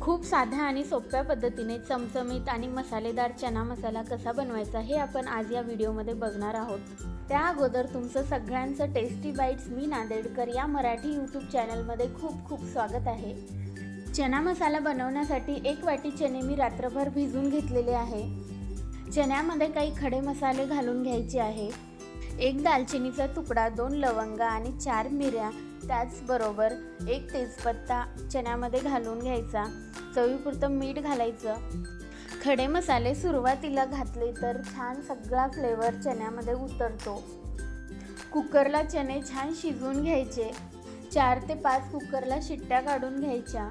खूप साध्या आणि सोप्या पद्धतीने चमचमीत आणि मसालेदार चना मसाला कसा बनवायचा हे आपण आज या व्हिडिओमध्ये बघणार आहोत. त्या अगोदर तुमचं सगळ्यांचं टेस्टी बाईट्स मी नांदेडकर या मराठी यूट्यूब चॅनलमध्ये खूप खूप स्वागत आहे. चना मसाला बनवण्यासाठी एक वाटी चणे मी रात्रभर भिजून घेतलेले आहे. चण्यामध्ये काही खडे मसाले घालून घ्यायचे आहे. एक दालचिनीचा तुकडा दोन लवंगा आणि चार मिऱ्या त्याचबरोबर एक तेजपत्ता चण्यामध्ये घालून घ्यायचा. चवीपुरतं मीठ घालायचं. खडे मसाले सुरुवातीला घातले तर छान सगळा फ्लेवर चण्यामध्ये उतरतो. कुकरला चणे छान शिजवून घ्यायचे. चार ते पाच कुकरला शिट्ट्या काढून घ्यायच्या.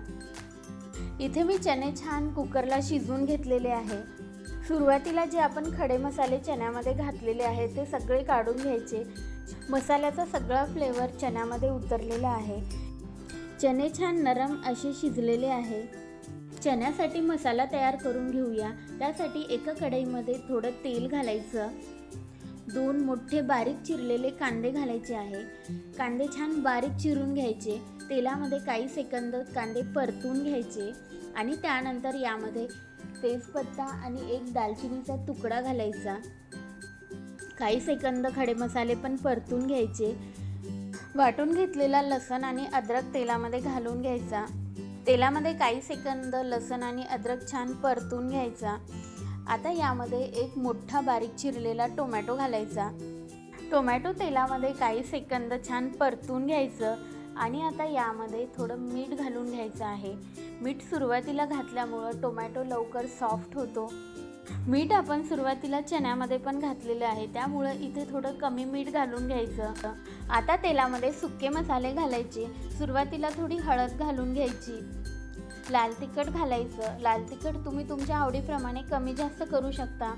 इथे मी चणे छान कुकरला शिजवून घेतलेले आहे. सुरुवातीला जे आपण खडे मसाले चण्यामध्ये घातलेले आहे ते सगळे काढून घ्यायचे. मसाल्याचा सगळा फ्लेवर चण्यामध्ये उतरलेला आहे. चणे छान नरम असे शिजलेले आहे. चण्यासाठी मसाला तयार करून घेऊया. त्यासाठी एका कढईमध्ये थोडं तेल घालायचं. दोन मोठे बारीक चिरलेले कांदे घालायचे आहे. कांदे छान बारीक चिरून घ्यायचे. तेलामध्ये काही सेकंद कांदे परतून घ्यायचे. आणि त्यानंतर यामध्ये तेजपत्ता आणि एक दालचिनीचा तुकडा घालायचा. काही सेकंद खडे मसाले पण परतून घ्यायचे. वाटून घेतलेला लसण आणि अद्रक तेलामध्ये घालून घ्यायचा. तेलामध्ये काही सेकंद लसण आणि अद्रक छान परतून घ्यायचा. आता यामध्ये एक मोठा बारीक चिरलेला टोमॅटो घालायचा. टोमॅटो तेलामध्ये काही सेकंद छान परतून घ्यायचं आणि आता यामध्ये थोडं मीठ घालून घ्यायचं आहे. मीठ सुरुवातीला घातल्यामुळं टोमॅटो लवकर सॉफ्ट होतो. मीठ आपण सुरुवातीला चण्यामध्ये पण घातलेलं आहे. त्यामुळं इथे थोडं कमी मीठ घालून घ्यायचं आता तेलामध्ये सुके मसाले घालायचे. सुरुवातीला थोडी हळद घालून घ्यायची. लाल तिखट घालायचं. लाल तिखट तुम्ही तुमच्या आवडीप्रमाणे कमी जास्त करू शकता.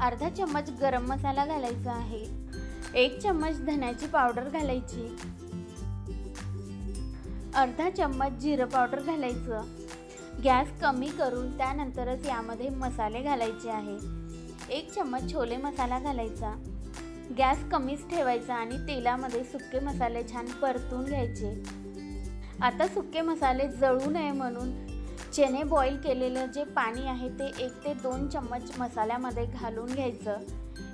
अर्धा चम्मच गरम मसाला घालायचा आहे. एक चम्मच धण्याची पावडर घालायची. अर्धा चम्मच जिरं पावडर घालायचं. गॅस कमी करून त्यानंतरच यामध्ये मसाले घालायचे आहे. एक चम्मच छोले मसाला घालायचा. गॅस कमीच ठेवायचा आणि तेलामध्ये सुके मसाले छान परतून घ्यायचे. आता सुके मसाले जळू नये म्हणून चेने बॉईल केलेलं जे पाणी आहे ते एक ते दोन चम्मच मसाल्यामध्ये घालून घ्यायचं.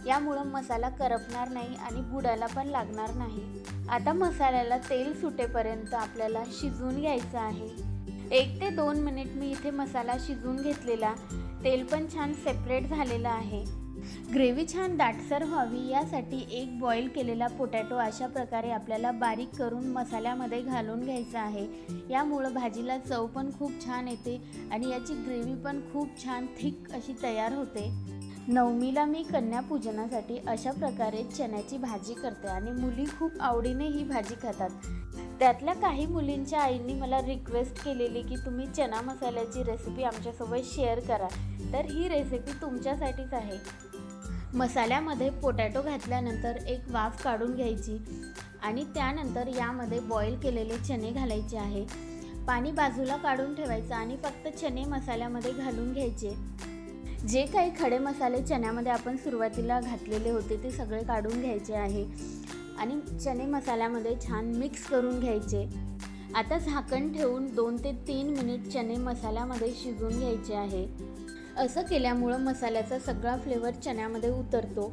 यामुळं मसाला करपणार नाही आणि बुडाला पण लागणार नाही. आता मसाल्याला तेल सुटेपर्यंत आपल्याला शिजवून घ्यायचं आहे. एक ते दोन मिनिट मी इथे मसाला शिजवून घेतलेला. तेल पण छान सेपरेट झालेलं आहे. ग्रेव्ही छान दाटसर व्हावी यासाठी एक बॉईल केलेला पोटॅटो अशा प्रकारे आपल्याला बारीक करून मसाल्यामध्ये घालून घ्यायचा आहे. यामुळं भाजीला चव पण खूप छान येते आणि याची ग्रेव्ही पण खूप छान थिक अशी तयार होते. नवमीला मी कन्यापूजनासाठी अशा प्रकारे चण्याची भाजी करते आणि मुली खूप आवडीने ही भाजी खातात. त्यातल्या काही मुलींच्या आईंनी मला रिक्वेस्ट केलेली की तुम्ही चना मसाल्याची रेसिपी आमच्यासोबत शेअर करा. तर ही रेसिपी तुमच्यासाठीच आहे. मसाल्यामध्ये पोटॅटो घातल्यानंतर एक वाफ काढून घ्यायची आणि त्यानंतर यामध्ये बॉईल केलेले चणे घालायचे आहे. पाणी बाजूला काढून ठेवायचं आणि फक्त चणे मसाल्यामध्ये घालून घ्यायचे. जे काही खडे मसाले चण्यामध्ये आपण सुरुवातीला घातलेले होते ते सगळे काढून घ्यायचे आहे. आणि चणे मसाल्यामध्ये छान मिक्स करून घ्यायचे. आता झाकण ठेवून दोन ते तीन मिनिट चणे मसाल्यामध्ये शिजवून घ्यायचे आहे. असं केल्यामुळं मसाल्याचा सगळा फ्लेवर चण्यामध्ये उतरतो.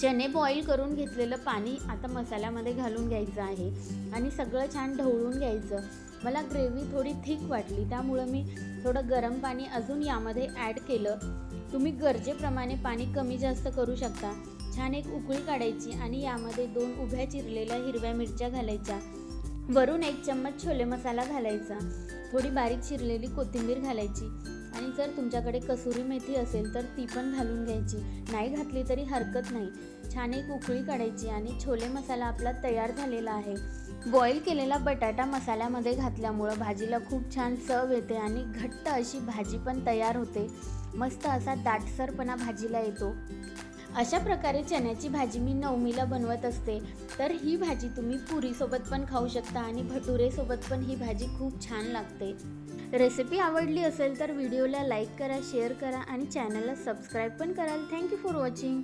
चणे बॉईल करून घेतलेलं पाणी आता मसाल्यामध्ये घालून घ्यायचं आहे आणि सगळं छान ढवळून घ्यायचं. मला ग्रेव्ही थोडी थिक वाटली त्यामुळं मी थोडं गरम पाणी अजून यामध्ये ॲड केलं. तुम्ही गरजेप्रमाणे पाणी कमी जास्त करू शकता. छान एक उकळी काढायची आणि यामध्ये दोन उभ्या चिरलेल्या हिरव्या मिरच्या घालायच्या. वरून एक चम्मच छोले मसाला घालायचा. थोडी बारीक चिरलेली कोथिंबीर घालायची. आणि जर तुमच्याकडे कसुरी मेथी असेल तर ती पण घालून घ्यायची. नाही घातली तरी हरकत नाही. छान एक उकळी काढायची आणि छोले मसाला आपला तयार झालेला आहे. बॉईल केलेला बटाटा मसाल्यामध्ये घातल्यामुळं भाजीला खूप छान चव येते आणि घट्ट अशी भाजी पण तयार होते. मस्त असा दाटसरपणा भाजीला येतो. अशा प्रकारे चण्याची भाजी मी नवमीला बनवत असते. तर ही भाजी तुम्ही पुरीसोबत पण खाऊ शकता आणि भटुरेसोबत पण ही भाजी खूप छान लागते. रेसिपी आवडली असेल तर व्हिडिओला लाईक करा शेअर करा आणि चॅनलला सबस्क्राईब पण कराल. Thank you for watching.